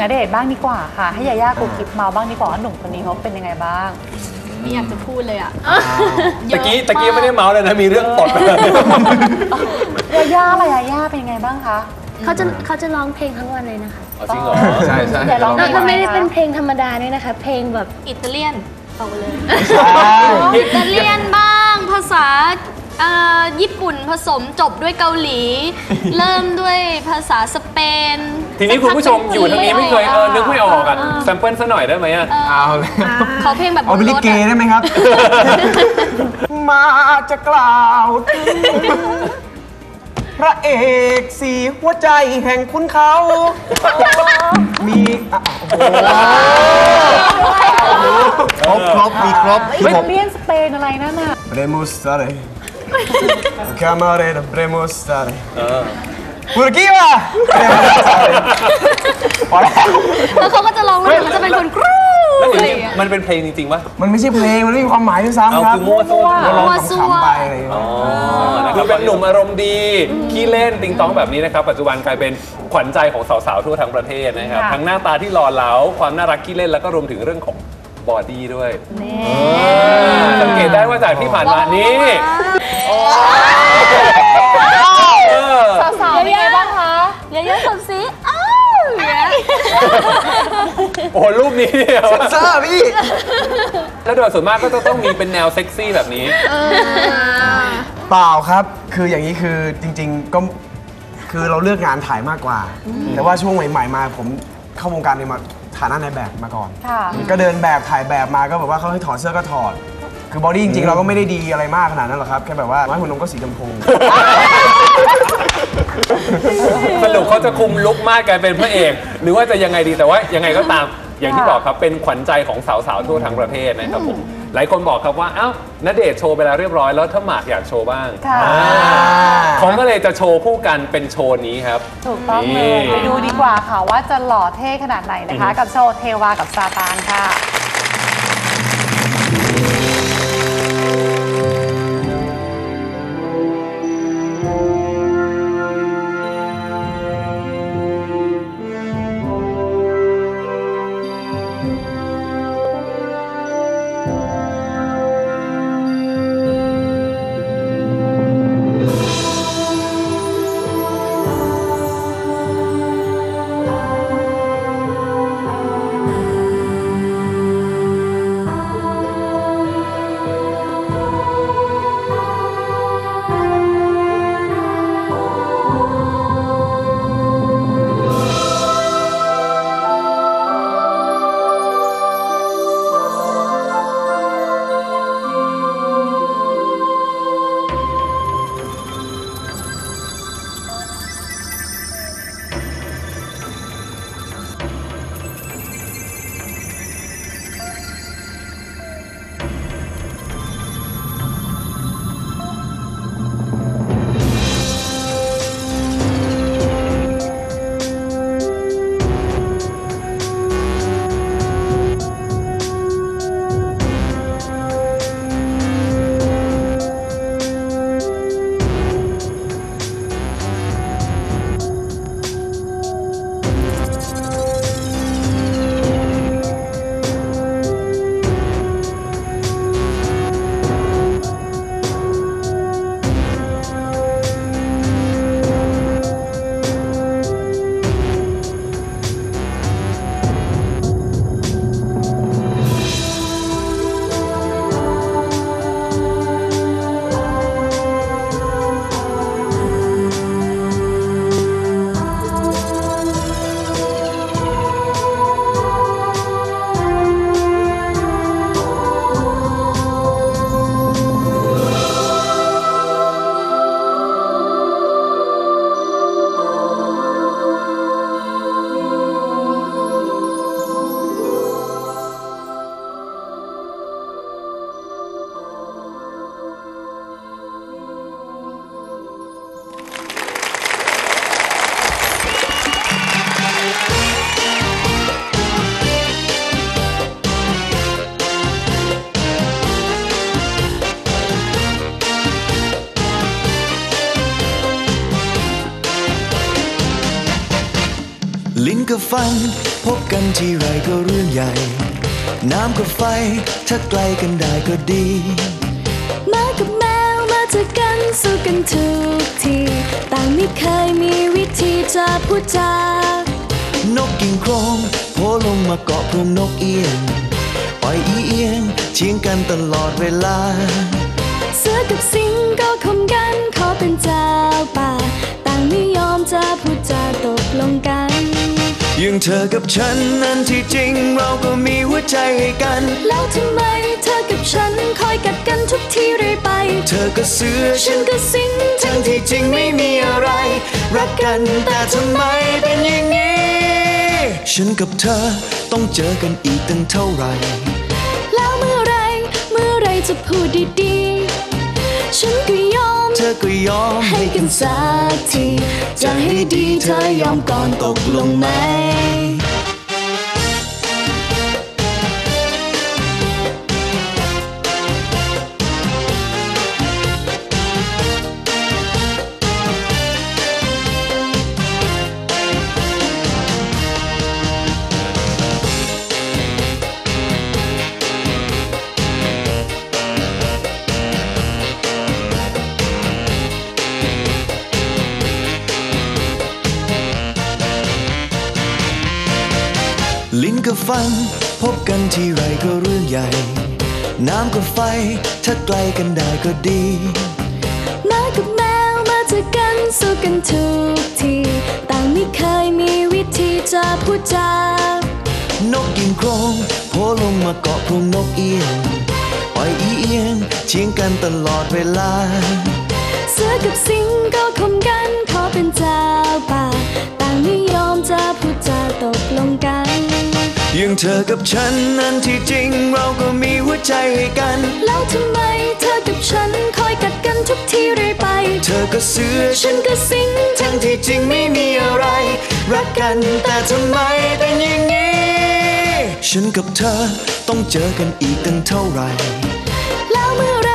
ณเดชน์บ้างดีกว่าค่ะ ให้ยาย่ากูกิฟเมาบ้างดีกว่าว่าหนุ่มคนนี้เขาเป็นยังไงบ้าง ไม่อยากจะพูดเลยอะตะกี้ตะกี้ไม่ได้เมาส์เลยนะมีเรื่องตดยาย่าล่ะยาย่าเป็นยังไงบ้างคะ เขาจะเขาจะร้องเพลงทั้งวันเลยนะคะเอาจริงเหรอ ใช่ใช่เดี๋ยวลอง แล้วก็เพลงไม่ได้อะไรคะเป็นเพลงธรรมดาด้วยนะคะ เพลงแบบอิตาเลียนเอาไปเลยใช่อิตาเลียนบ้างภาษาเอ่อญี่ปุ่นผสมจบด้วยเกาหลี เริ่มด้วยภาษาสเปน ทีนี้คุณผู้ชมอยู่ทางนี้ไม่เคยเออนึกไม่ออกอะแซมเปิลซะหน่อยได้ไหมอะเอาเลยเขาเพลงแบบบเอานไปลิรถเกอะได้ไหมครับ มาจะกล่าวถึงพระเอกสีหัวใจแห่งคุณเขา มีอะโอ้โหครบครบมีครบอิตาเลียนสเปนอะไรนั่นน่ะเบรม s สตาร์ c a m a r e r b r e m o s t a r เอ อพูดกี้ว่ะพอแล้วแล้วเขาก็จะร้องแล้วมันจะเป็นคนกรูแล้วอะไรจอริงย่างเงี้ยๆมันเป็นเพลงจริงๆปะมันไม่ใช่เพลง มันไม่มีความหมายด้วยซ้ำเอาครับคือมั่วซั่วเราลองมั่วซั่วขำๆไปอะไรอย่างเงี้ยอ๋อนะครับเป็นหนุ่มอารมณ์ดีขี้เล่นติงตองแบบนี้นะครับ ปัจจุบันกลายเป็นขวัญใจของสาวๆทั่วทั้งประเทศนะครับค่ะ ทั้งหน้าตาที่หล่อเหลาความน่ารักขี้เล่นแล้วก็รวมถึงเรื่องของบอดี้ด้วย นี่ สังเกตได้ว่าจากที่ผ่านมานี่เออ สาวๆเป็นยังไงบ้างคะ เยอะๆสมศรีอ้าวอย่างเงี้ย โอ้โหรูปนี้เนี่ยเซอร์พี่แล้วโดยส่วนมากก็จะต้องมีเป็นแนวเซ็กซี่แบบนี้ เปล่าครับ คืออย่างนี้คือจริง ๆก็คือเราเลือกงานถ่ายมากกว่า แต่ว่าช่วงใหม่ๆมาผมเข้าวงการเนี่ยมาฐานะในแบบมาก่อนค่ะก็เดินแบบถ่ายแบบมาก็แบบว่าเขาให้ถอดเสื้อก็ถอด คือบอดี้จริงๆ เราก็ไม่ได้ดีอะไรมากขนาดนั้นหรอกครับ แค่แบบว่าไม้หุ่นนมก็สีชมพู สรุปเขาจะคุมลุกมากกลายเป็นพระเอก หรือว่าจะยังไงดีแต่ว่ายังไงก็ตาม อย่างที่บอกครับเป็นขวัญใจของสาวๆทั่วทั้งประเทศนะครับผมหลายคนบอกครับว่าอ้าวณเดชน์โชว์ไปแล้วเรียบร้อยแล้วถ้าหมากอยากโชว์บ้างค่ะ อ่าเขาก็เลยจะโชว์คู่กันเป็นโชว์นี้ครับ ถูกต้องเลนี่ยไปดูดีกว่าค่ะว่าจะหล่อเท่ขนาดไหนนะคะ กับโชว์เทวากับซาตานค่ะ กับฟัน พบกันที่ไรก็เรื่องใหญ่ น้ำกับไฟ ถ้าไกลกันได้ก็ดีมากับแมวมาเจอกันสู้กันทุกที ต่างไม่เคยมีวิธีจะพูดจานกกิ่งโครงโผล่ลงมาเกาะพรงนกเอียงปล่อยอีเอียงเชียงกันตลอดเวลา เสือกับสิงก็คมกันขอเป็นเจ้าป่า ต่างไม่ยอมจะพูดจาตกลงกัน ยังเธอกับฉันนั้นที่จริงเราก็มีหัวใจให้กัน แล้วทำไมเธอกับฉันคอยกัดกันทุกทีเรื่อยไป เธอก็เสือฉันก็สิงทั้งที่จริงไม่มีอะไร รักกันแต่ทำไมเป็นอย่างนี้ ฉันกับเธอต้องเจอกันอีกตั้งเท่าไหร่แล้วเมื่อไรเมื่อไรจะพูดดีๆฉันก็ยอม เธอก็ยอมให้กันสักที จะให้ดีเธอยอมก่อนตกลงไหม ลิ้นกับฟัน พบกันที่ไรก็เรื่องใหญ่ น้ำกับไฟ ถ้าไกลกันได้ก็ดีมากับแมวมาเจอกันสู้กันทุกที ต่างไม่เคยมีวิธีจะพูดจานกกิ่งโครงโผล่ลงมาเกาะพรงนกเอียงปล่อยอีเอียงเชียงกันตลอดเวลา เสือกับสิง ยังเธอกับฉันนั้นที่จริงเราก็มีหัวใจให้กัน แล้วทำไมเธอกับฉันคอยกัดกันทุกทีเรื่อยไป เธอก็เสือฉันก็สิงทั้งที่จริงไม่มีอะไร รักกันแต่ทำไมเป็นอย่างนี้ ฉันกับเธอต้องเจอกันอีกตั้งเท่าไหร่แล้วเมื่อไร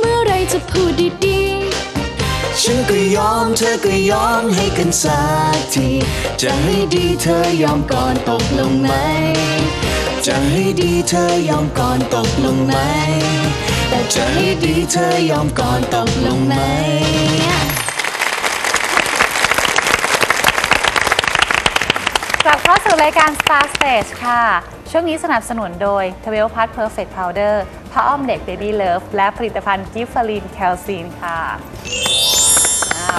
เมื่อไรจะพูดดีๆ ฉันก็ยอมเธอก็ยอมให้กันสักทีจะให้ดีเธอยอมก่อนตกลงไหม จะให้ดีเธอยอมก่อนตกลงไหม แต่จะให้ดีเธอยอมก่อนตกลงไหม กลับเข้าสู่รายการ Star Stage ค่ะ ช่วงนี้สนับสนุนโดย t w e l p a s Perfect Powder ผ้าอ้อมเด็ก Baby Love และผลิตภัณฑ์กิฟฟารีนแคลซีนค่ะ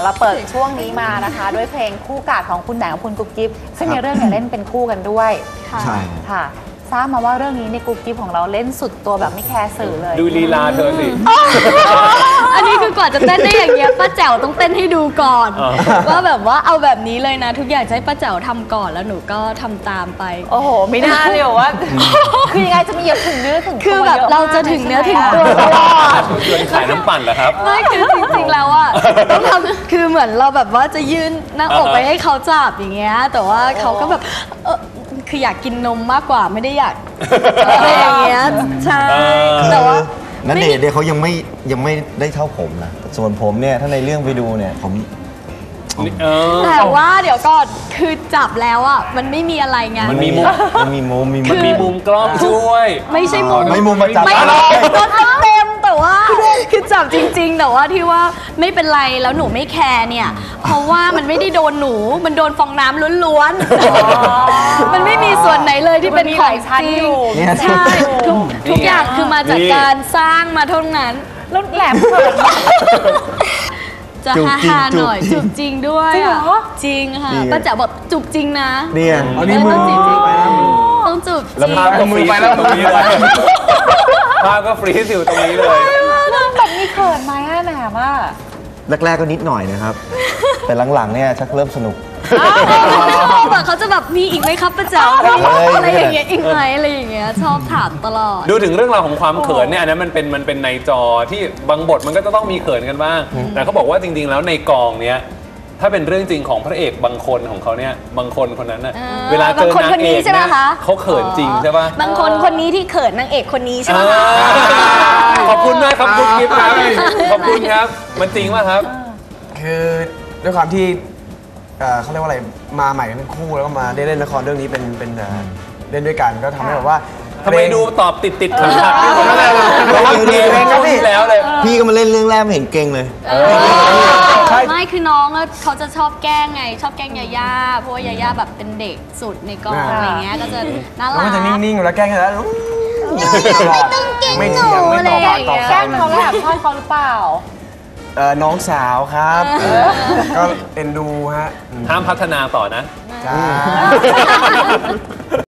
เราเปิดช่วงนี้มานะคะ ด้วยเพลงคู่กาดของคุณแหนงกับคุณกุ๊บกิ๊บซึ่งในเรื่องเนี่ยเล่นเป็นคู่กันด้วยใช่ ค่ะ ทราบมาว่าเรื่องนี้ในกุ๊บกิ๊บของเราเล่นสุดตัวแบบไม่แคร์สื่อเลย ดูลีลาเธอสิ อันนี้คือกว่าจะเต้นได้อย่างเงี้ยป้าแจ๋วต้องเต้นให้ดูก่อน อ๋อ ว่าแบบว่าเอาแบบนี้เลยนะ ทุกอย่างจะให้ป้าแจ๋วทำก่อนแล้วหนูก็ทำตามไป โอ้โหไม่น่าเลยบอกว่า คือยังไงจะมีอย่างถึงเนื้อถึงตัวคือแบบยะเรามกจะถึงเนื้อถึงใช่ตัวไหมตลอดชวนขายน้ำปั่นเหรอครับ ไม่คือจริงๆแล้วอะต้องทำคือเหมือนเราแบบว่าจะยื่นหน้าอกไปอ่าฮะให้เขาจับอย่างเงี้ยแต่ว่าเขาก็แบบเออ คืออยากกินนมมากกว่าไม่ได้อยาก อะไรอย่างเงี้ยใช่เออแต่ว่า นันเดชน์เนี่ยเขายังไม่ยังไม่ได้เท่าผมนะ ส่วนผมเนี่ยถ้าในเรื่องไปดูเนี่ยผม เออ แต่ว่าเดี๋ยวก่อนคือจับแล้วอะมันไม่มีอะไรไง มันมีมุม มันมีมุมมีมันมีมุมกล้องช่วย ไม่ใช่มุมไม่มุมมาจับ ไม่อะไรก็เต็ม แต่ว่าคือจับจริง ๆ แต่ว่าที่ว่าไม่เป็นไรแล้วหนูไม่แคร์เนี่ย เพราะว่ามันไม่ได้โดนหนู มันโดนฟองน้ำล้วนๆมันไม่มีส่วนไหนเลยที่เป็นมันมีขหอลางยชั้นจริองยู่เนี่ยใช่ทุกทุกอย่างคือมาจากนี่การสร้างมาเท่านั้น แล้วแหลมเปิด จะจูบฮาจริงฮาๆหน่อยจูจูบบจจริงริงด้วยจริงเหรออะจริงค่ะนี่ไง ป้าจ๋าบอกจูบจริงนะเนี่ยอันนี้มือเออจริง ไปแล้วต้อง จูบจแล้วริงภาพก็ฟรีซอยู่ตรงนี้เลยภาพก็ฟรีซอยู่ตรงนี้เลยแบบมีเขินไหมอะแหนมอะแรกๆก็นิดหน่อยนะครับ แต่หลังๆเนี่ยชักเริ่มสนุกชอบอะเขาจะแบบมีอีกไหมครับป้าจ๋าเฮ้ยอะไรอย่างเงี้ยอีกไหมอะไรอย่างเงี้ยชอบถามตลอด ดูถึงเรื่องราวของความเขินเนี่ยอันนั้นมันเป็นมันเป็นในจอที่บางบทมันก็จะต้องมีเขินกันบ้างแต่เขาบอกว่าจริง ๆ แล้วในกองเนี้ย ถ้าเป็นเรื่องจริงของพระเอกบางคนของเขาเนี่ยบางคนคนนั้นน่ะอ่าเวลาเจอบางคนนางคนเอนี้กใช่ไหมเนี่ยคะ เขาเขินจริงใช่ปะบางคนคนนี้ที่เขินนางเอกคนนี้ใช่ไหมอ่าคะขอบคุณมากครับคุณกิฟต์ครับขอบคุณครับ มันจริงป่ะครับ คือด้วยความที่เอ่อเขาเรียกว่าอะไรมาใหม่ทั้งคู่แล้วก็มาได้เล่นละครเรื่องนี้เป็นเป็นเอ่อเล่นด้วยกันก็ทำให้แบบว่า ทำไมดูตอบติดติดๆขัดขัดๆนี่ผมก็เลยเออว่าเพลงช่วงที่แล้วเลย พี่ก็มาเล่นเรื่องแรกไม่เห็นเก่งเลยใช่ไม่คือน้องอะเขาจะชอบแกล้งไง ชอบแกล้งยาย่าเพราะว่ายาย่าแบบเป็นเด็กสุดในกองอ่าอะไรเงี้ยก็จะน่าแล้วรัก็กจะนิ่งๆแล้วแกล้งกันแล้วตลอดไม่เถียงไม่ต่อปากต่อแกล้งคำเขาแล้วแอบชอบเขาหรือเปล่าเอ่อน้องสาวครับ ก็เอ็นดูฮะห้ามพัฒนาต่อนะจ้า